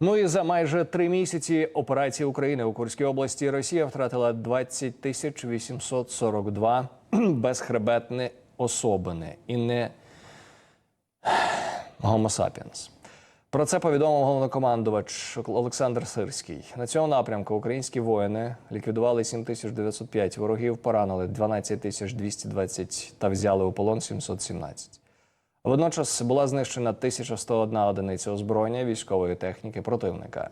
Ну і за майже три місяці операції України у Курській області Росія втратила 20 тисяч 842 безхребетні особини і не sapiens. Про це повідомив головнокомандувач Олександр Сирський. На цьому напрямку українські воїни ліквідували 7905 ворогів, поранили 12220 та взяли у полон 717. Водночас була знищена 1101 одиниця озброєння військової техніки противника.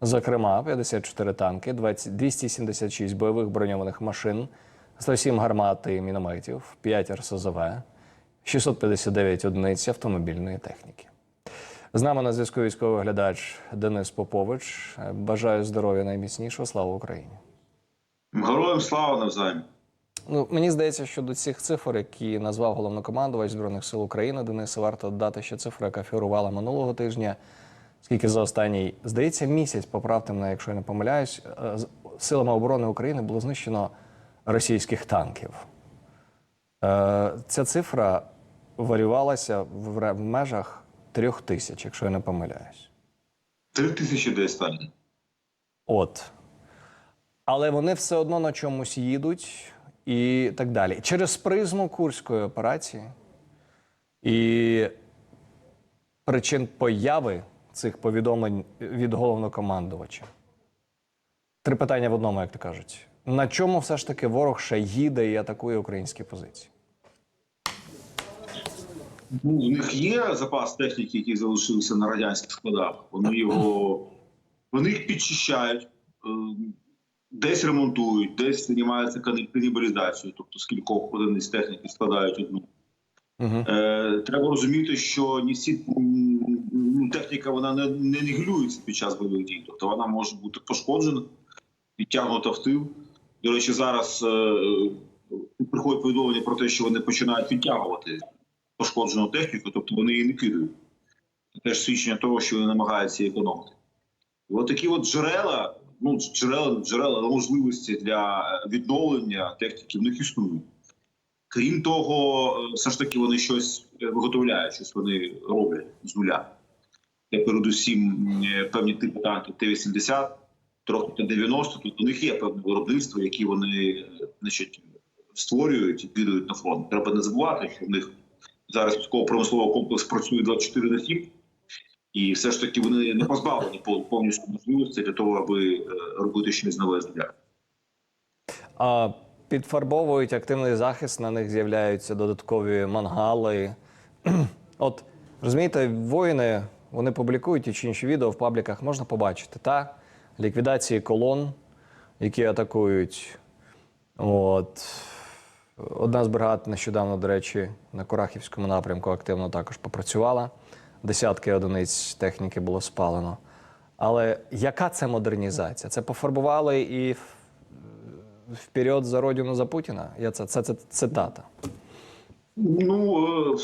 Зокрема, 54 танки, 20 276 бойових броньованих машин, 107 гармат і мінометів, 5 РСЗВ, 659 одиниць автомобільної техніки. З нами на зв'язку військовий глядач Денис Попович. Бажаю здоров'я найміцнішого. Слава Україні! Героям слава навзаєм. Ну, мені здається, що до цих цифр, які назвав головнокомандувач Збройних сил України Денис, варто додати ще цифру, яка фігурувала минулого тижня. Скільки за останній, здається, місяць, поправте мене, якщо я не помиляюсь, е, силами оборони України було знищено російських танків. Е, Ця цифра варювалася в межах трьох тисяч, якщо я не помиляюсь. Три тисячі десь стане. От. Але вони все одно на чомусь їдуть і так далі. Через призму курської операції і причин появи цих повідомлень від головнокомандувача. Три питання в одному, як то кажуть. На чому все ж таки ворог ще їде і атакує українські позиції? Ну, у них є запас техніки, який залишився на радянських складах. Вони його вони їх підчищають, е, десь ремонтують, десь займаються кани- канібалізацією, тобто з кількох одиниць техніки складають одну. Угу. Е, треба розуміти, що не всі техніка вона не, не нігілюється під час бойових дій. Тобто вона може бути пошкоджена, відтягнута в тил. До речі, зараз е, приходять повідомлення про те, що вони починають відтягувати пошкоджену техніку, тобто вони її не кидають. Це теж свідчення того, що вони намагаються економити. І от такі от джерела, ну джерела, джерела можливості для відновлення техніки в них існують. Крім того, е, все ж таки вони щось е, виготовляють, щось вони роблять з нуля. Це передусім е, певні типи танків Т-80, трохи Т-90. Тут у них є певне виробництво, які вони е, значить, створюють і кидають на фронт. Треба не забувати, що в них зараз військово-промисловий комплекс працює 24 на 7, і все ж таки вони не позбавлені повністю можливості для того, аби е, робити щось нове з. А підфарбовують активний захист, на них з'являються додаткові мангали. От розумієте, воїни вони публікують ті чи інші відео в пабліках, можна побачити та ліквідації колон, які атакують. От. Одна з бригад нещодавно, до речі, на Курахівському напрямку активно також попрацювала. Десятки одиниць техніки було спалено. Але яка це модернізація? Це пофарбували і в- вперед за родину за Путіна? Я це, це, це цитата. Ну е,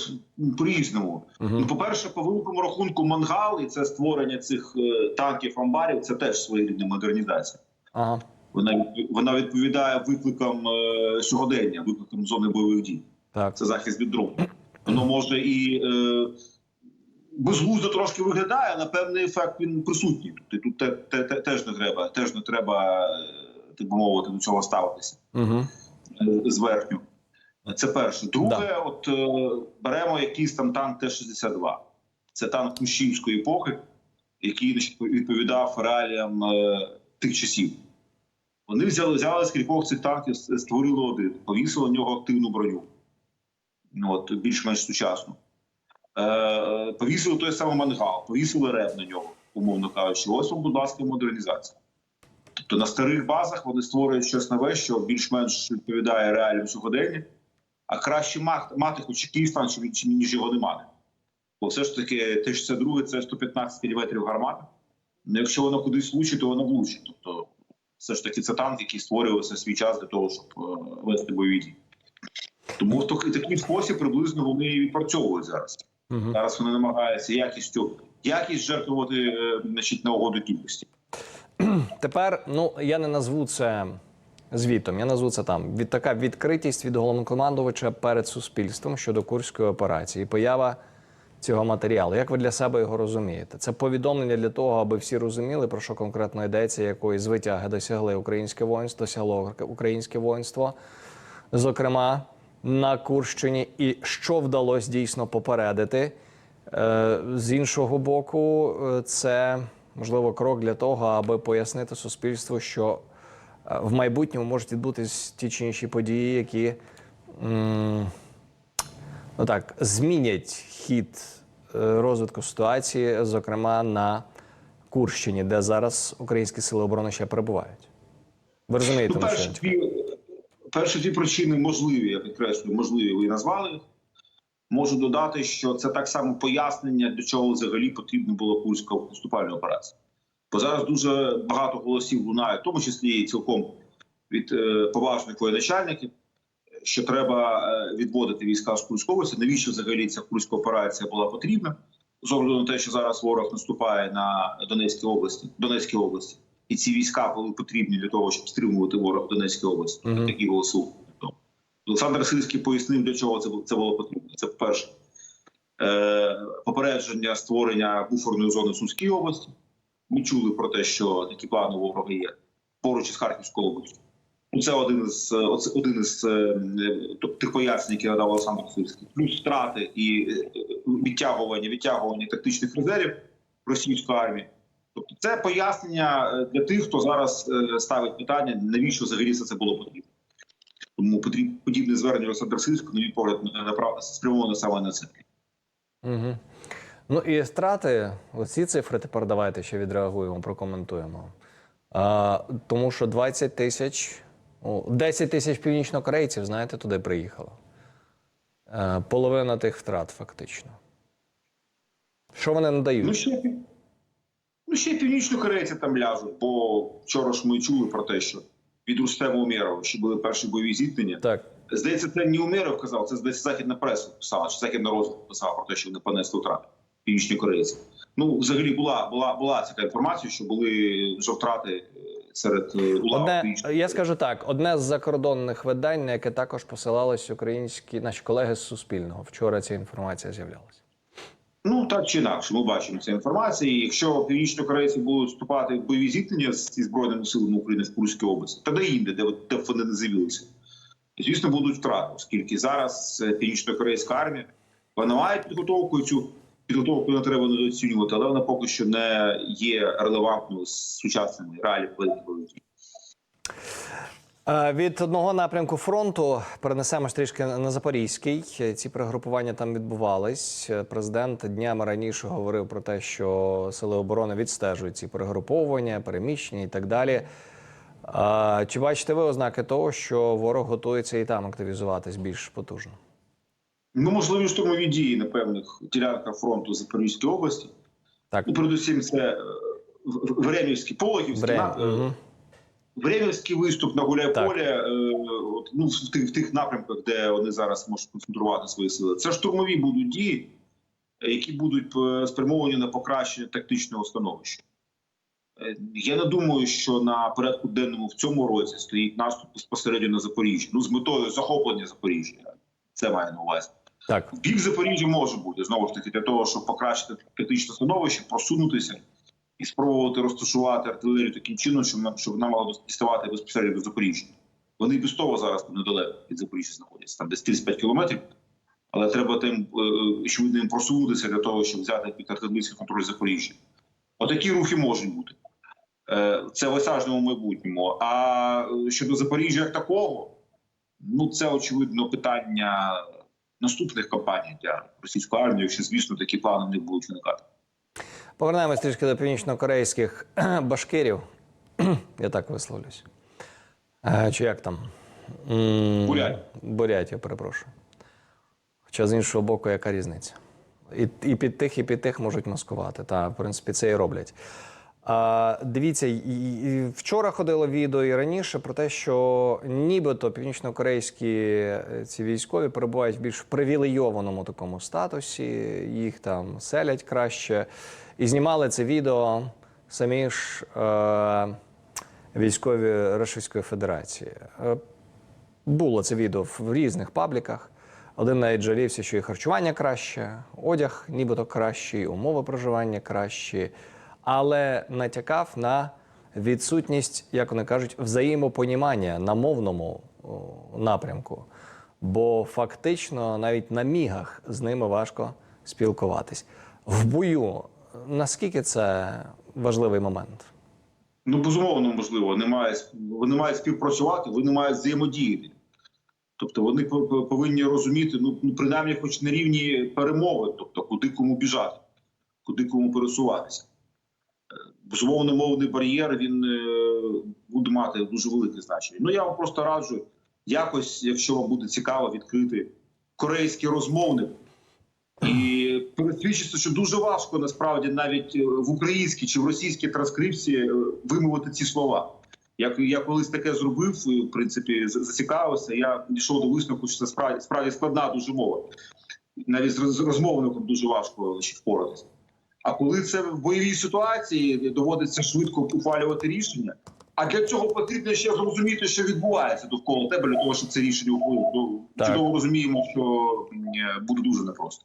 по-різному. Ну, по-перше, по великому рахунку, мангал і це створення цих е, танків амбарів це теж своєрідна модернізація. Ага. Вона вона відповідає викликам е, сьогодення, викликам зони бойових дій. Так. Це захист від дрону. Воно може і е, безглуздо трошки виглядає, але певний ефект він присутній. Тобто тут те, те, те, теж не треба, теж не треба, е, так би мовити, до цього ставитися Угу. зверхню. Це перше. Друге, от е, беремо якийсь там танк Т-62. Це танк Кущівської епохи, який відповідав реаліям тих часів. Вони взяли, взяли з кількох цих танків, створили один, повісили на нього активну броню. Ну, от, більш-менш сучасну. Е, е, повісили той самий мангал, повісили реп на нього, умовно кажучи. Ось вам, будь ласка, модернізація. Тобто на старих базах вони створюють щось нове, що більш-менш відповідає реаліям сьогодення, а краще мати, мати хоч якийсь танк, чи- ніж його не мати. Бо все ж таки, Т-62 це 115 мм гармата. Ну, якщо воно кудись влучить, то воно влучить. Тобто, все ж таки, це танк, який створювався свій час для того, щоб е, вести бойові дії. Тому в такий, спосіб приблизно вони відпрацьовують зараз. Угу. Зараз вони намагаються якістю, якість жертвувати е, значить, на угоду кількості. Тепер ну я не назву це звітом. Я назву це там від така відкритість від головнокомандувача перед суспільством щодо курської операції. Поява цього матеріалу. Як ви для себе його розумієте? Це повідомлення для того, аби всі розуміли, про що конкретно йдеться, якої звитяги досягли українське воїнство, досягло українське воїнство, зокрема на Курщині, і що вдалося дійсно попередити. Е, З іншого боку, е, це можливо крок для того, аби пояснити суспільству, що е, в майбутньому можуть відбутись ті чи інші події, які ну так, змінять хід розвитку ситуації, зокрема на Курщині, де зараз українські сили оборони ще перебувають. Ви розумієте, Ну, що перші дві, причини можливі, я підкреслюю, можливі, ви назвали. Можу додати, що це так само пояснення, для чого взагалі потрібна була курська наступальна операція. Бо зараз дуже багато голосів лунає, в тому числі і цілком від е, поважних воєначальників, що треба е, відводити війська з Курської. Навіщо взагалі ця курська операція була потрібна? З огляду на те, що зараз ворог наступає на Донецькій області, Донецькій області, і ці війська були потрібні для того, щоб стримувати ворог в Донецькій області. Мгм. Такі голоси. Олександр Сильський пояснив, для чого це, це було потрібно. Це перше е, попередження створення буферної зони в Сумській області. Ми чули про те, що такі плани ворога є поруч із Харківською областю. Ну, це один із оце один із е, тих пояснень, які надав Олександр Сильський. Плюс втрати і е, відтягування, відтягування тактичних резервів російської армії. Тобто, це пояснення е, для тих, хто зараз е, ставить питання, навіщо взагалі все це було потрібно. Тому подібне звернення Олександра Сильського, на мій погляд, спрямоване саме на це. Угу. Ну і втрати, оці цифри тепер давайте ще відреагуємо, прокоментуємо. А, тому що 20 тисяч, 10 тисяч північнокорейців, знаєте, туди приїхало. Е, половина тих втрат, фактично. Що вони надають? Ну ще, ну, ще північно-корейці там ляжуть, бо вчора ж ми чули про те, що від Рустема Умєрова, що були перші бойові зіткнення. Так. Здається, це не Умєров казав, це здається західна преса писала, чи західна розвідка писала про те, що вони понесли втрати північні корейці. Ну, взагалі була, була, була така інформація, що були вже втрати е, серед е, улав. Одне, я скажу так: одне з закордонних видань, на яке також посилались українські наші колеги з Суспільного. Вчора ця інформація з'являлася. Ну так чи інакше, ми бачимо цю інформацію. Якщо північно-корейці будуть вступати в бойові зіткнення зі збройними силами України в Курській області, та де інде, де, де вони не з'явилися, звісно, будуть втрати, оскільки зараз е, північно-корейська армія вона має підготовку цю підготовку не треба недооцінювати, але вона поки що не є релевантною з сучасними реаліями великих бойових дій. Е, Від одного напрямку фронту перенесемось трішки на Запорізький. Ці перегрупування там відбувались. Е, Президент днями раніше говорив про те, що сили оборони відстежують ці перегруповування, переміщення і так далі. Е, Чи бачите ви ознаки того, що ворог готується і там активізуватись більш потужно? Ну, можливі штурмові дії на певних ділянках фронту Запорізької області. Так, Ну, передусім, це е, Времівський, Пологівський, Брем. Времівський виступ на Гуляйполі, е, ну, в тих, в тих напрямках, де вони зараз можуть концентрувати свої сили. Це штурмові будуть дії, які будуть спрямовані на покращення тактичного становища. Е, Я не думаю, що на порядку денному в цьому році стоїть наступ безпосередньо на Запоріжжя. Ну, з метою захоплення Запоріжжя. Це має на увазі. Так. Бік Запоріжжя може бути знову ж таки для того, щоб покращити тактичне становище, просунутися і спробувати розташувати артилерію таким чином, щоб щоб вона мала діставати безпосередньо до Запоріжжя. Вони без того зараз недалеко від Запоріжжя знаходяться, там десь 35 кілометрів. Але треба тим е, швидко їм просунутися для того, щоб взяти під артилерійський контроль Запоріжжя. Отакі рухи можуть бути. Е, Це в осяжному майбутньому. А е, щодо Запоріжжя як такого, ну це очевидно питання наступних кампаній для російської армії, якщо звісно такі плани не будуть виникати. Повернемось трішки до північно-корейських башкирів. Я так висловлюсь. Чи як там? Бурять. Бурять, я перепрошую. Хоча з іншого боку, яка різниця? І, і під тих, і під тих можуть маскувати. Та, в принципі, це і роблять. А, дивіться, і, вчора ходило відео і раніше про те, що нібито північно-корейські е, ці військові перебувають в більш привілейованому такому статусі, їх там селять краще. І знімали це відео самі ж е, військові Російської Федерації. Е, було це відео в різних пабліках. Один навіть жалівся, що і харчування краще, одяг нібито кращий, умови проживання кращі, але натякав на відсутність, як вони кажуть, взаємопонімання на мовному напрямку. Бо фактично навіть на мігах з ними важко спілкуватись. В бою наскільки це важливий момент? Ну, безумовно, можливо, немає вони мають співпрацювати, вони мають взаємодіяти. Тобто вони по- по- повинні розуміти, ну ну, принаймні, хоч на рівні перемови, тобто куди кому біжати, куди кому пересуватися. Безумовно, мовний бар'єр він е, буде мати дуже велике значення. Ну я вам просто раджу якось, якщо вам буде цікаво, відкрити корейський розмовник і пересвідчитися, що дуже важко насправді навіть е, в українській чи в російській транскрипції е, вимовити ці слова. Як я колись таке зробив, в принципі, зацікавився. Я дійшов до висновку, що це справді справді складна дуже мова. Навіть з розмовником дуже важко впоратися. А коли це в бойовій ситуації доводиться швидко ухвалювати рішення. А для цього потрібно ще зрозуміти, що відбувається довкола тебе, для того, щоб це рішення Так. Чудово розуміємо, що е, буде дуже непросто.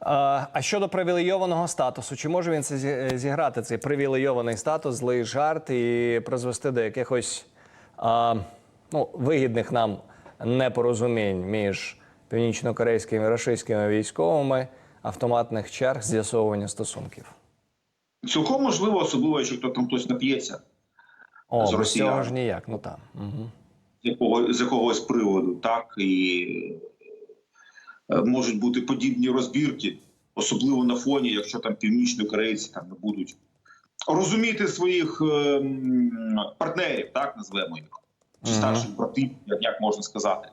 А, а щодо привілейованого статусу, чи може він це зіграти цей привілейований статус, злий жарт і призвести до якихось а, ну, вигідних нам непорозумінь між північно-корейськими і російськими військовими, автоматних черг з'ясовування стосунків? Цілком можливо, особливо, якщо хто там хтось нап'ється О, З росіян. цього ж ніяк, ну там. Угу. з якого з якогось приводу, так і е, можуть бути подібні розбірки, особливо на фоні, якщо там північні корейці там не будуть розуміти своїх е, партнерів, так назвемо їх, чи старших братів, як, можна сказати.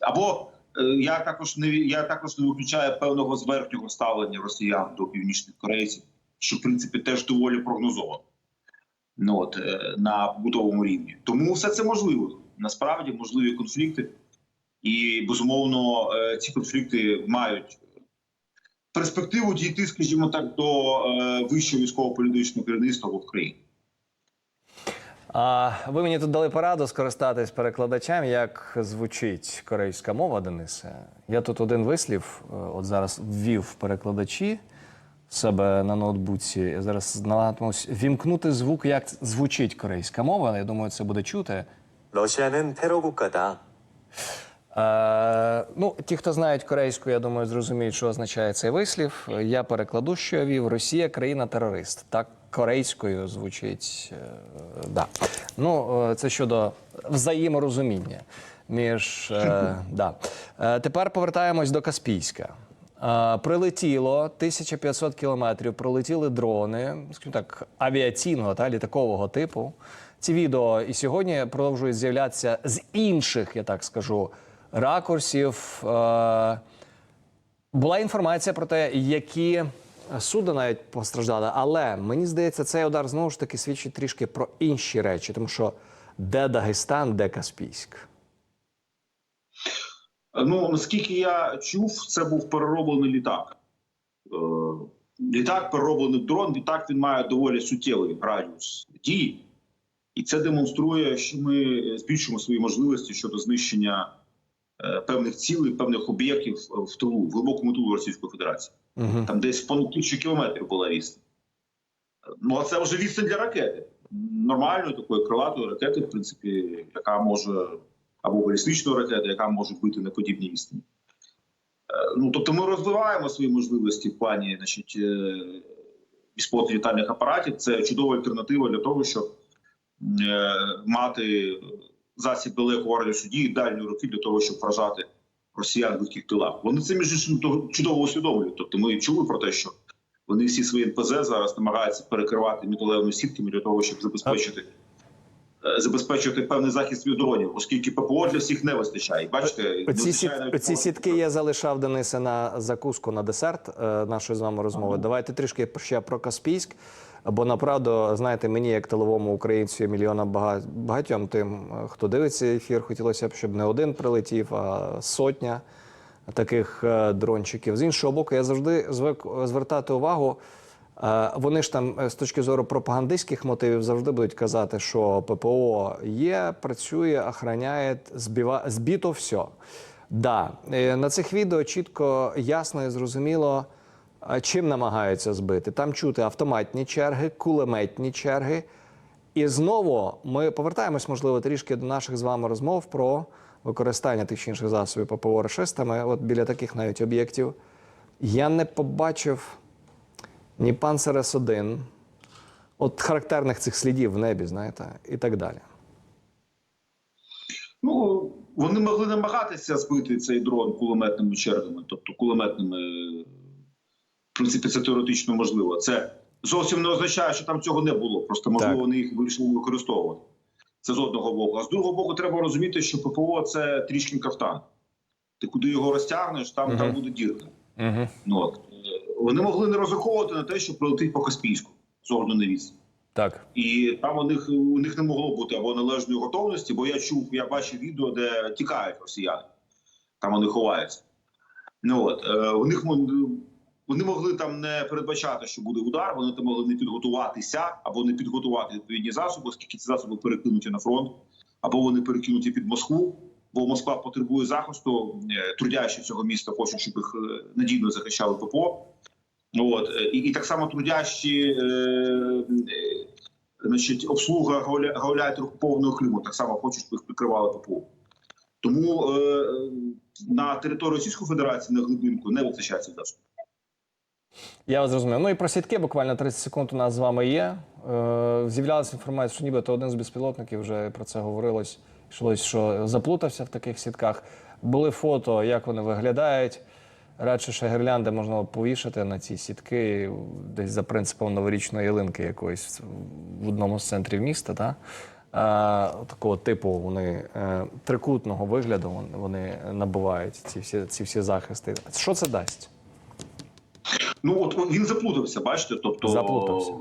Або я також не я також не виключаю певного зверхнього ставлення росіян до північних корейців, що в принципі теж доволі прогнозовано. Ну от е, на побутовому рівні, тому все це можливо. Насправді можливі конфлікти, і безумовно е, ці конфлікти мають перспективу дійти, скажімо так, до е, вищого військово-політичного керівництва в Україні. А ви мені тут дали пораду скористатись перекладачем, як звучить корейська мова Денисе. Я тут один вислів, е, от зараз ввів перекладачі себе на ноутбуці. Я зараз намагатимусь вімкнути звук, як звучить корейська мова. але Я думаю, це буде чути. Росіянин терогукада. Е, ну, ті, хто знають корейську, я думаю, зрозуміють, що означає цей вислів. Я перекладу, що я вів. Росія країна-терорист. Так корейською звучить. Е, да. Ну, е, це щодо взаєморозуміння між. Е, да. е, тепер повертаємось до Каспійська. Е, прилетіло 1500 кілометрів, пролетіли дрони, скажімо так, авіаційного та літакового типу. Ці відео і сьогодні продовжують з'являтися з інших, я так скажу, ракурсів. Е, була інформація про те, які судна навіть постраждали, але мені здається, цей удар знову ж таки свідчить трішки про інші речі, тому що де Дагестан, де Каспійськ. Ну наскільки я чув, це був перероблений літак. Е, літак перероблений в дрон. Літак він має доволі суттєвий радіус дії, і це демонструє, що ми збільшуємо свої можливості щодо знищення певних цілей, певних об'єктів в тилу, в глибокому тилу Російської Федерації. Угу. Там десь понад тисячу кілометрів була відстань. Ну, а це вже відстань для ракети. Нормальної такої крилатої ракети, в принципі, яка може або балістичної ракети, яка може бити на подібній відстані. Е, Ну, тобто ми розвиваємо свої можливості в плані значить, е, літальних апаратів. Це чудова альтернатива для того, щоб е, мати засіб далекого радіусу дії, дальні руки для того, щоб вражати росіян в їхніх тилах. Вони це між іншим чудово усвідомлюють. Тобто ми чули про те, що вони всі свої НПЗ зараз намагаються перекривати металевими сітками для того, щоб забезпечити. е, Забезпечувати певний захист від дронів, оскільки ППО для всіх не вистачає. Бачите, сіт, вистачає оці сітки я залишав Денисе на закуску на десерт е, нашої з вами розмови. Давайте трішки ще про Каспійськ. Бо направду, знаєте, мені, як тиловому українцю, і мільйона бага- багатьом тим, е, хто дивиться ефір, хотілося б, щоб не один прилетів, а сотня таких е, дрончиків. З іншого боку, я завжди звик звертати увагу Е, Вони ж там е, з точки зору пропагандистських мотивів завжди будуть казати, що ППО є, працює, охороняє, збива, збито все. Да, е, на цих відео чітко, ясно і зрозуміло, е, чим намагаються збити. Там чути автоматні черги, кулеметні черги. І знову ми повертаємось, можливо, трішки до наших з вами розмов про використання тих чи інших засобів ППО рашистами. От біля таких навіть об'єктів я не побачив ні панцер С-1, от характерних цих слідів в небі, знаєте, і так далі. Ну вони могли намагатися збити цей дрон кулеметними чергами, тобто кулеметними, в принципі, це теоретично можливо. Це зовсім не означає, що там цього не було. Просто можливо Так. вони їх вирішили використовувати. Це з одного боку. А з другого боку, треба розуміти, що ППО це трішки кафтан. Ти куди його розтягнеш, там, там буде дірка. Угу. Ну, от. Вони могли не розраховувати на те, що прилетить по Каспійську з огляду на. Так. І там у них у них не могло бути або належної готовності, бо я чув, я бачив відео, де тікають росіяни. Там вони ховаються. Ну от е, у них вони могли там не передбачати, що буде удар. Вони там могли не підготуватися або не підготувати відповідні засоби, оскільки ці засоби перекинуті на фронт, або вони перекинуті під Москву. Бо Москва потребує захисту. е, Трудящі цього міста хочуть, щоб їх е, надійно захищали ППО. От е, і, і так само трудящі, е, е, значить, обслуга гауля- гауляйтерів повного Криму так само хочуть, щоб їх прикривали ППО. Тому е, на території Російської Федерації на глибинку не вистачає цих засобів. Я вас зрозумів. Ну і про сітки буквально 30 секунд у нас з вами є. Е, з'являлася інформація, що нібито один з безпілотників вже про це говорилось. Йшлось, що заплутався в таких сітках. Були фото, як вони виглядають. Радше ще гірлянди можна повішати на ці сітки десь за принципом новорічної ялинки якоїсь в одному з центрів міста. Та? А, такого типу вони е, трикутного вигляду вони, набувають ці всі, ці всі захисти. Що це дасть? Ну от він заплутався, бачите? Тобто Заплутався.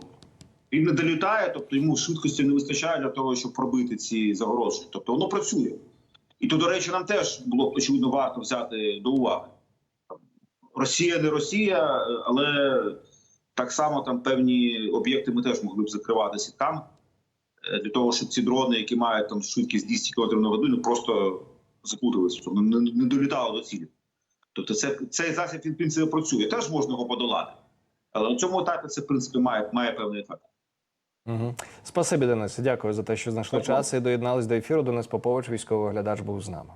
він не долітає, тобто йому швидкості не вистачає для того, щоб пробити ці загорожі. Тобто воно працює. І то, до речі, нам теж було очевидно варто взяти до уваги. Росія не Росія, але так само там певні об'єкти ми теж могли б закривати сітками е, для того, щоб ці дрони, які мають там швидкість 200 км на годину, просто заплуталися, не, не долітали до цілі. Тобто, це цей засіб він в принципі працює. Теж можна його подолати. Але на цьому етапі це в принципі має, має певний ефект. Угу. Спасибі, Денис. Дякую за те, що знайшли Дякую. час і доєднались до ефіру. Денис Попович, військовий оглядач, був з нами.